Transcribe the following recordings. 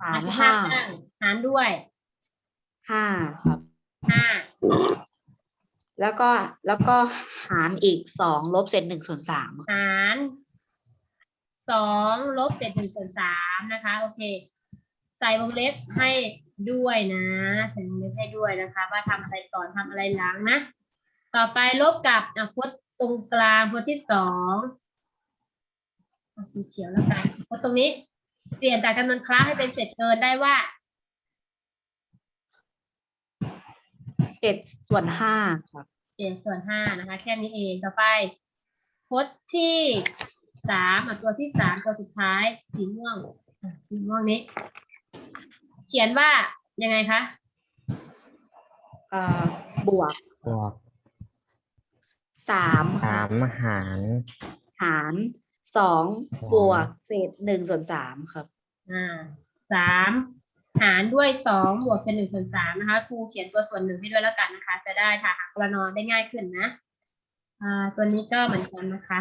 สามสิบห้าข้างหารด้วยห้าครับห้าแล้วก็แล้วก็หารอีกสองลบเศษหนึ่งส่วนสามหารสองลบเศษหนึ่งส่วนสามนะคะ โอเค ใส่วงเล็บให้ด้วยนะใส่วงเล็บให้ด้วยนะคะ ว่าทำอะไรก่อนทำอะไรหลังนะ ต่อไปลบกับอะพจน์ตรงกลางพจน์ที่สองเอาสีเขียวแล้วกันพจน์ตรงนี้ เปลี่ยนจากจำนวนคลาสให้เป็นเศษเกินได้ว่าเจ็ดส่วนห้าครับเจ็ดส่วนห้านะคะ แค่นี้เองต่อไปพจน์ที่สามอะตัวที่สามตัวสุดท้าย สีม่วงอะสีม่วงนี้ เขียนว่ายังไงคะเอ่อบวกบวกสามสามหารหาร สองบวกเศษหนึ่งส่วนสามครับ อ่าสามหารด้วยสองบวกเศษหนึ่งส่วนสามนะคะครูเขียนตัวส่วนหนึ่งให้ด้วยแล้วกันนะคะ จะได้ค่ะหากระนอนได้ง่ายขึ้นนะอ่าตัวนี้ก็เหมือนกันนะคะ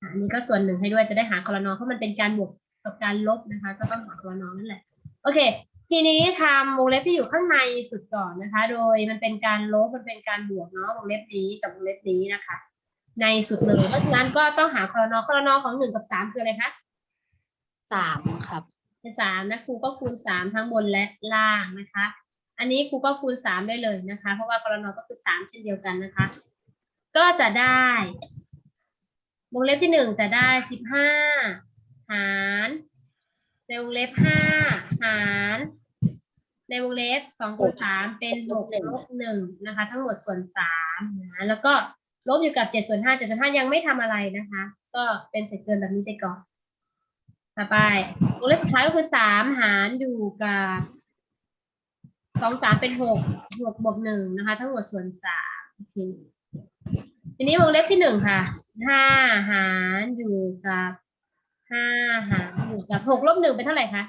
อ่าอันนี้ก็ส่วนหนึ่งให้ด้วยจะได้หากรนอเพราะมันเป็นการบวกกับการลบนะคะ ก็ต้องหากรนอนั่นแหละโอเค ทีนี้ทำวงเล็บที่อยู่ข้างในสุดก่อนนะคะ โดยมันเป็นการลบมันเป็นการบวกเนาะวงเล็บนี้กับวงเล็บนี้นะคะ ในสุดเลยเพราะฉะนั้นก็ต้องหาครนครนของหนึ่งกับสามคืออะไรคะสามครับเป็นสามนะครูก็คูณสามทั้งบนและล่างนะคะ อันนี้ครูก็คูณสามได้เลยนะคะ เพราะว่ากรนก็คือสามเช่นเดียวกันนะคะ ก็จะได้วงเล็บที่หนึ่งจะได้สิบห้าหารในวงเล็บห้าหารในวงเล็บสองคูณสามเป็นหกลบหนึ่งนะคะ ทั้งหมดส่วนสามนะแล้วก็ ลบอยู่กับเจ็ดส่วนห้าเจ็ดส่วนห้ายังไม่ทำอะไรนะคะ ก็เป็นเศษเกินแบบนี้ไปก่อนต่อไปวงเล็บสุดท้ายก็คือสามหารอยู่กับสองสามเป็นหกบวกบวกหนึ่งนะคะ ทั้งหมดส่วนสามโอเคทีนี้วงเล็บที่หนึ่งค่ะห้าหารอยู่กับห้าหารอยู่กับหกลบหนึ่งเป็นเท่าไหร่คะ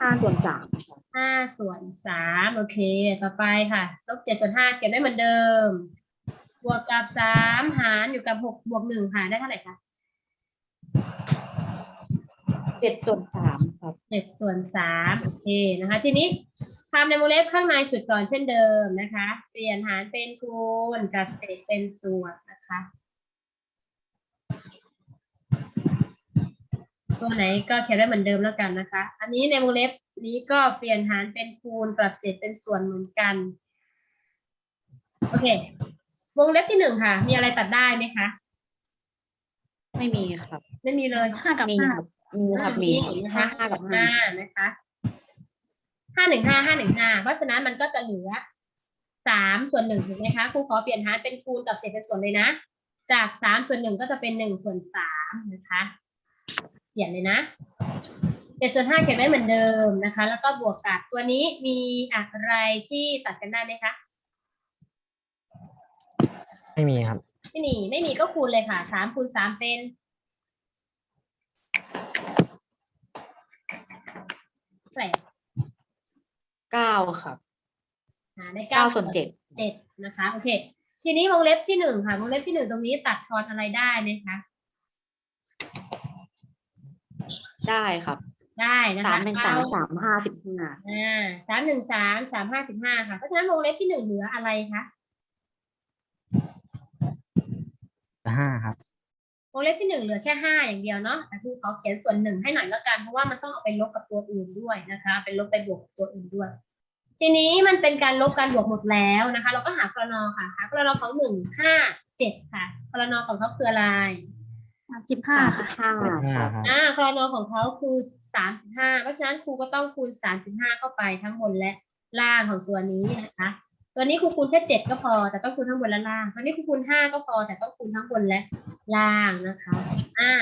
ห้าส่วนสามครับห้าส่วนสามโอเค ต่อไปค่ะลบเจ็ดส่วนห้าเขียนได้เหมือนเดิม บวกกับสามหารอยู่กับหกบวกหนึ่งหารได้เท่าไหร่คะเจ็ดส่วนสามครับเจ็ดส่วนสามโอเคนะคะ ทีนี้ทำในวงเล็บข้างในสุดก่อนเช่นเดิมนะคะ เปลี่ยนหารเป็นคูณกับเศษเป็นส่วนนะคะ ตัวไหนก็เขียนได้เหมือนเดิมแล้วกันนะคะ อันนี้ในวงเล็บนี้ก็เปลี่ยนหารเป็นคูณกับเศษเป็นส่วนเหมือนกัน โอเค วงเล็บที่หนึ่งค่ะ มีอะไรตัดได้ไหมคะ ไม่มีครับไม่มีเลยห้ากับมีครับมีครับมีเห็นไหมคะห้ากับห้าห้านะคะห้าหนึ่งห้าห้าหนึ่งห้าเพราะฉะนั้นมันก็จะเหลือสามส่วนหนึ่งถูกไหมคะครูขอเปลี่ยนหารเป็นคูณกับเศษเป็นส่วนเลยนะ จากสามส่วนหนึ่งก็จะเป็นหนึ่งส่วนสามนะคะ เปลี่ยนเลยนะเจ็ดส่วนห้าเขียนได้เหมือนเดิมนะคะ แล้วก็บวกกับตัวนี้มีอะไรที่ตัดกันได้ไหมคะ ไม่มีครับ ไม่มีไม่มีก็คูณเลยค่ะสามคูณสามเป็นเท่าไหร่เก้าครับอ่าได้เก้าส่วนเจ็ดเจ็ดนะคะ โอเค ทีนี้วงเล็บที่หนึ่งค่ะวงเล็บที่หนึ่งตรงนี้ตัดทอนอะไรได้ไหมคะได้ครับได้นะคะ สามหนึ่งสามเอสามห้าสิบห้าอ่าสามหนึ่งสามสามห้าสิบห้าค่ะ เพราะฉะนั้นวงเล็บที่หนึ่งเหลืออะไรคะ ห้าครับวงเล็บที่หนึ่งเหลือแค่ห้าอย่างเดียวเนาะแต่ครูขอเขียนส่วนหนึ่งให้หน่อยแล้วกัน เพราะว่ามันต้องเอาไปลบกับตัวอื่นด้วยนะคะไปลบไปบวกกับตัวอื่นด้วย ทีนี้มันเป็นการลบการบวกหมดแล้วนะคะ เราก็หากรนอค่ะหากรนอของหนึ่งห้าเจ็ดค่ะกรนอของเขาคืออะไรสิบห้าห้าห้าครับครับอ่าครนของเขาคือสามสิบห้าเพราะฉะนั้นครูก็ต้องคูณสามสิบห้าเข้าไปทั้งบนและล่างของตัวนี้นะคะ ตัวนี้ครูคูณแค่เจ็ดก็พอ แต่ต้องคูณทั้งบนและล่าง ตัวนี้ครูคูณห้าก็พอ แต่ต้องคูณทั้งบนและล่างนะคะอ่า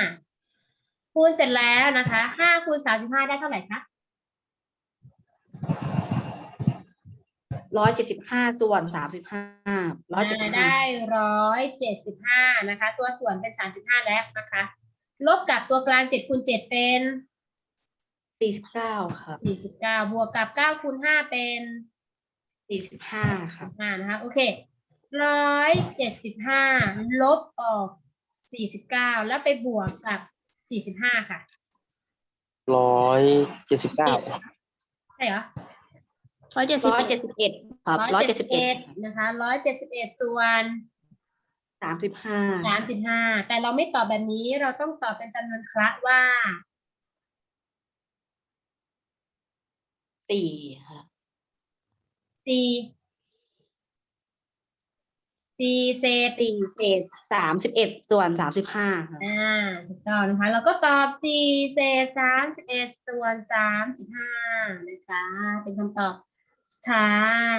คูณเสร็จแล้วนะคะห้าคูณสามสิบห้าได้เท่าไหร่คะร้อยเจ็ดสิบห้าส่วนสามสิบห้าร้อยเจ็ดสิบห้าได้ร้อยเจ็ดสิบห้านะคะ ตัวส่วนเป็นสามสิบห้าแล้วนะคะ ลบกับตัวกลางเจ็ดคูณเจ็ดเป็นสี่สิบเก้าครับสี่สิบเก้าบวกกับเก้าคูณห้าเป็น สี่สิบห้าครับห้านะคะโอเคร้อยเจ็ดสิบห้าลบออกสี่สิบเก้าแล้วไปบวกกับสี่สิบห้าค่ะร้อยเจ็ดสิบเก้าใช่เหรอร้อยเจ็ดสิบเจ็ดสิบเอ็ดครับร้อยเจ็ดสิบเอ็ดนะคะร้อยเจ็ดสิบเอ็ดส่วนสามสิบห้าสามสิบห้าแต่เราไม่ตอบแบบนี้เราต้องตอบเป็นจำนวนคระว่าสี่ค่ะ สี่สี่เศษสี่เศษสามสิบเอ็ดส่วนสามสิบห้าค่ะอ่าถูกต้องนะคะ เราก็ตอบสี่เศษสามสิบเอ็ดส่วนสามสิบห้านะคะ เป็นคำตอบสุดท้าย